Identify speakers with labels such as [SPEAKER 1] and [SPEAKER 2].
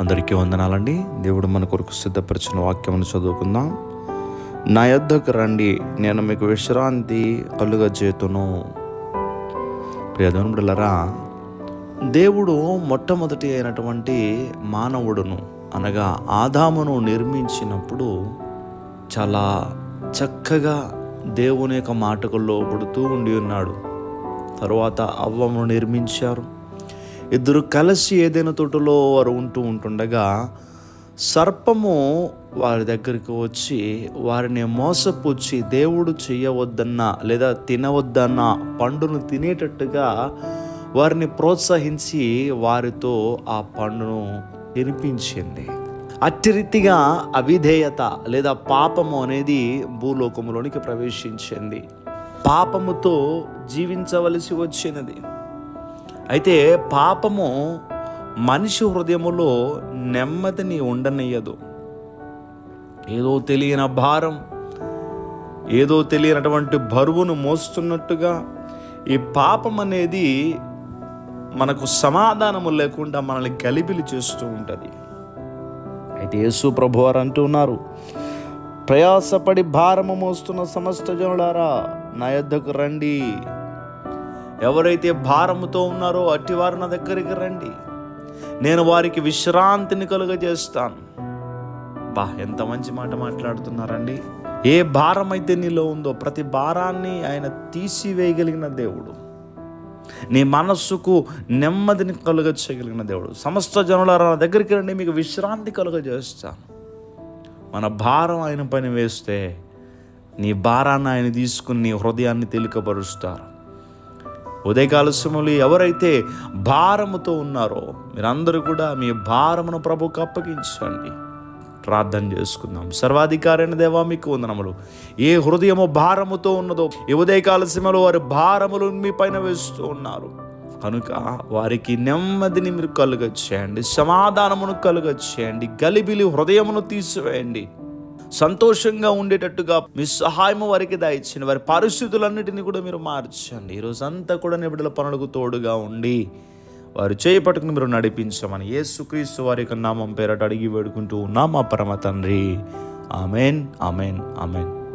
[SPEAKER 1] అందరికీ వందనాలండి. దేవుడు మన కొరకు సిద్ధపరిచిన వాక్యమును చదువుకుందాం. నా యొద్దకు రండి నేను మీకు విశ్రాంతి కలుగజేతును. ప్రియధనుడులరా దేవుడు మొట్టమొదటి అయినటువంటి మానవుడును అనగా ఆదామును నిర్మించినప్పుడు చాలా చక్కగా దేవుని యొక్క మాటకు లోబడుతూ ఉండి ఉన్నాడు. తరువాత అవ్వమును నిర్మించారు. ఇద్దరు కలిసి ఏదైనా తోటలో వారు ఉంటూ ఉంటుండగా సర్పము వారి దగ్గరికి వచ్చి వారిని మోసపుచ్చి దేవుడు చేయవద్దన్న లేదా తినవద్దన్న పండును తినేటట్టుగా వారిని ప్రోత్సహించి వారితో ఆ పండును తినిపించింది. అట్టి రీతిగా అవిధేయత లేదా పాపము అనేది భూలోకంలోనికి ప్రవేశించింది. పాపముతో జీవించవలసి వచ్చినది. అయితే పాపము మనిషి హృదయములో నెమ్మదిని ఉండనియ్యదు ఏదో తెలియని భారం ఏదో తెలియనటువంటి బరువును మోస్తున్నట్టుగా ఈ పాపం అనేది మనకు సమాధానము లేకుండా మనల్ని గలిబిలి చేస్తూ ఉంటుంది. అయితే యేసు ప్రభు వారు అంటున్నారు ప్రయాసపడి భారము మోస్తున్న సమస్త జనులారా నా యొద్దకు రండి. ఎవరైతే భారముతో ఉన్నారో అట్టివారు నా దగ్గరికి రండి. నేను వారికి విశ్రాంతిని కలుగజేస్తాను. బా ఎంత మంచి మాట మాట్లాడుతున్నారండి. ఏ భారం అయితే నీలో ఉందో ప్రతి భారాన్ని ఆయన తీసివేయగలిగిన దేవుడు. నీ మనస్సుకు నెమ్మదిని కలుగచేయగలిగిన దేవుడు. సమస్త జనుల దగ్గరికి రండి మీకు విశ్రాంతి కలుగజేస్తాను. మన భారం ఆయన పని వేస్తే నీ భారాన్ని ఆయన తీసుకుని నీ హృదయాన్ని తేలికపరుస్తారు. ఉదయకాల సమయంలో ఎవరైతే భారముతో ఉన్నారో మీరందరూ కూడా మీ భారమును ప్రభుకు అప్పగించండి. ప్రార్థన చేసుకుందాం. సర్వాధికారైన దేవా మీకు వందనములు. ఏ హృదయము భారముతో ఉన్నదో ఈ ఉదయకాల సమయంలో వారి భారములు మీ పైన వేస్తూ ఉన్నారు. కనుక వారికి నెమ్మదిని మీరు కలుగచ్చేయండి సమాధానమును కలుగచ్చేయండి గలిబిలి హృదయమును తీసివేయండి. సంతోషంగా ఉండేటట్టుగా మీ సహాయము వారికి దాయిచ్చిన వారి పరిస్థితులన్నిటిని కూడా మీరు మార్చండి. ఈరోజు అంతా కూడా నిబిడల పనులకు తోడుగా ఉండి వారు చేపట్టుకుని మీరు నడిపించమని యేసుక్రీస్తు వారి యొక్క నామం పేరట అడిగి వేడుకుంటూ ఉన్నామా పరమ తండ్రి. Amen amen amen.